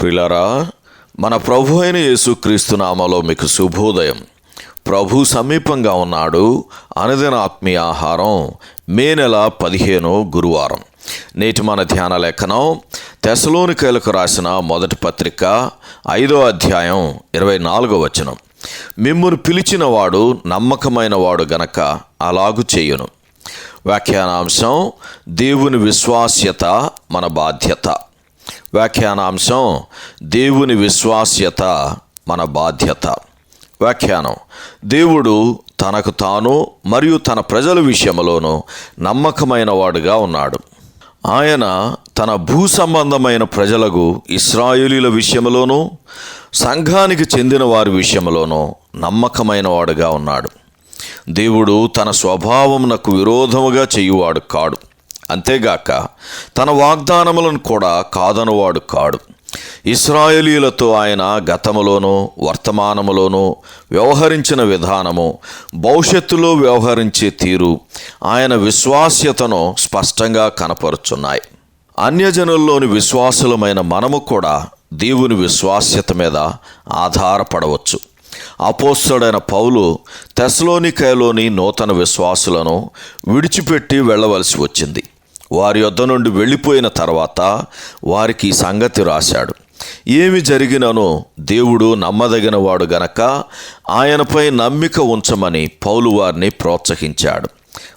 ప్రిలరా మన ప్రభు అయిన యేసుక్రీస్తు నామలో మీకు శుభోదయం. ప్రభు సమీపంగా ఉన్నాడు అనుదిన ఆత్మీయ ఆహారం మే నెల పదిహేను గురువారం. నేటి మన ధ్యాన లేఖనం తెసలోనికైలకు రాసిన మొదటి పత్రిక ఐదో అధ్యాయం ఇరవై నాలుగో వచనం. మిమ్మును పిలిచిన వాడు నమ్మకమైన వాడు గనక అలాగు చేయును. వ్యాఖ్యానాంశం దేవుని విశ్వాస్యత మన బాధ్యత. వ్యాఖ్యానాంశం దేవుని విశ్వాస్యత మన బాధ్యత. వ్యాఖ్యానం. దేవుడు తనకు తాను మరియు తన ప్రజల విషయంలోనూ నమ్మకమైన వాడుగా ఉన్నాడు. ఆయన తన భూ సంబంధమైన ప్రజలకు ఇస్రాయేలీల విషయంలోనూ సంఘానికి చెందిన వారి విషయంలోనూ నమ్మకమైన వాడుగా ఉన్నాడు. దేవుడు తన స్వభావమునకు విరోధముగా చేయువాడు కాడు. అంతేగాక తన వాగ్దానములను కూడా కాదనువాడు కాడు. ఇస్రాయేలీలతో ఆయన గతములోనూ వర్తమానములోనూ వ్యవహరించిన విధానము భవిష్యత్తులో వ్యవహరించే తీరు ఆయన విశ్వాస్యతను స్పష్టంగా కనపరుచున్నాయి. అన్యజనుల్లోని విశ్వాసులమైన మనము కూడా దేవుని విశ్వాస్యత మీద ఆధారపడవచ్చు. అపోస్తుడైన పౌలు తెస్లోనికాయలోని నూతన విశ్వాసులను విడిచిపెట్టి వెళ్ళవలసి వచ్చింది. వారి యొద్ద నుండి వెళ్ళిపోయిన తర్వాత వారికి సంగతి రాశాడు. ఏమి జరిగిననో దేవుడు నమ్మదగినవాడు గనక ఆయనపై నమ్మిక ఉంచమని పౌలు వారిని ప్రోత్సహించాడు.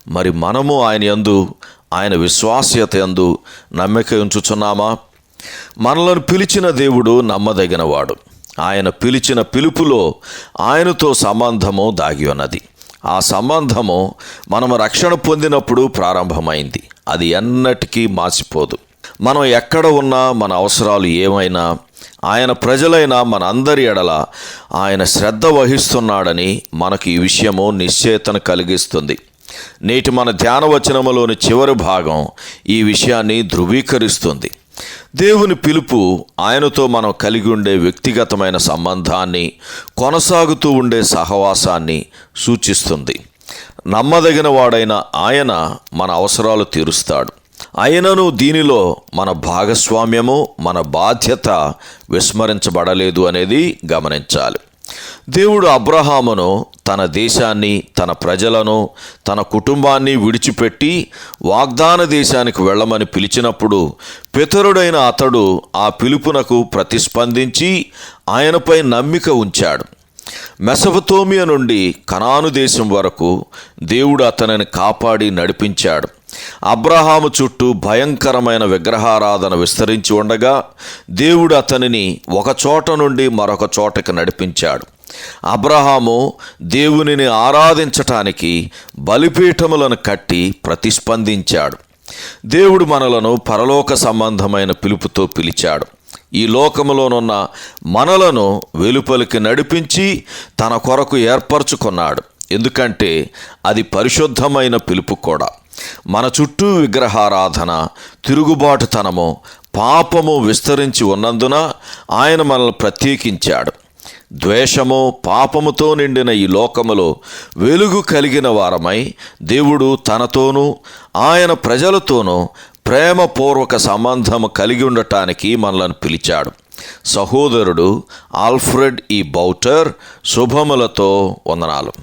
మరి మనము ఆయన యందు ఆయన విశ్వాస్యత యందు నమ్మిక ఉంచుచున్నామా? మనలను పిలిచిన దేవుడు నమ్మదగినవాడు. ఆయన పిలిచిన పిలుపులో ఆయనతో సంబంధము దాగి ఉన్నది. ఆ సంబంధము మనము రక్షణ పొందినప్పుడు ప్రారంభమైంది. అది ఎన్నటికీ మాసిపోదు. మనం ఎక్కడ ఉన్నా మన అవసరాలు ఏమైనా ఆయన ప్రజలైన మన అందరి ఎడల ఆయన శ్రద్ధ వహిస్తున్నాడని మనకు ఈ విషయము నిశ్చేతను కలిగిస్తుంది. నేటి మన ధ్యాన వచనములోని చివరి భాగం ఈ విషయాన్ని ధృవీకరిస్తుంది. దేవుని పిలుపు ఆయనతో మనం కలిగి ఉండే వ్యక్తిగతమైన సంబంధాన్ని కొనసాగుతూ ఉండే సహవాసాన్ని సూచిస్తుంది. నమ్మదగిన వాడైన ఆయన మన అవసరాలు తీరుస్తాడు. ఆయనను దీనిలో మన భాగస్వామ్యము మన బాధ్యత విస్మరించబడలేదు అనేది గమనించాలి. దేవుడు అబ్రహామును తన దేశాన్ని తన ప్రజలను తన కుటుంబాన్ని విడిచిపెట్టి వాగ్దాన దేశానికి వెళ్ళమని పిలిచినప్పుడు పితరుడైన అతడు ఆ పిలుపునకు ప్రతిస్పందించి ఆయనపై నమ్మిక ఉంచాడు. మెసపతోమియ నుండి కనాను దేశం వరకు దేవుడు అతనిని కాపాడి నడిపించాడు. అబ్రహాము చుట్టూ భయంకరమైన విగ్రహారాధన విస్తరించి ఉండగా దేవుడు అతనిని ఒక చోట నుండి మరొక చోటకి నడిపించాడు. అబ్రహాము దేవునిని ఆరాధించటానికి బలిపీఠములను కట్టి ప్రతిస్పందించాడు. దేవుడు మనలను పరలోక సంబంధమైన పిలుపుతో పిలిచాడు. ఈ లోకములోనున్న మనలను వెలుపలికి నడిపించి తన కొరకు ఏర్పరచుకున్నాడు. ఎందుకంటే అది పరిశుద్ధమైన పిలుపు కూడా. మన చుట్టూ విగ్రహారాధన తిరుగుబాటుతనము పాపము విస్తరించి ఉన్నందున ఆయన మనల్ని ప్రత్యేకించాడు. ద్వేషము పాపముతో నిండిన ఈ లోకములో వెలుగు కలిగిన వారమై దేవుడు తనతోనూ ఆయన ప్రజలతోనూ ప్రేమపూర్వక సంబంధము కలిగి ఉండటానికి మనలను పిలిచాడు. సహోదరుడు ఆల్ఫ్రెడ్ ఈ బౌటర్ శుభములతో వందనాలు.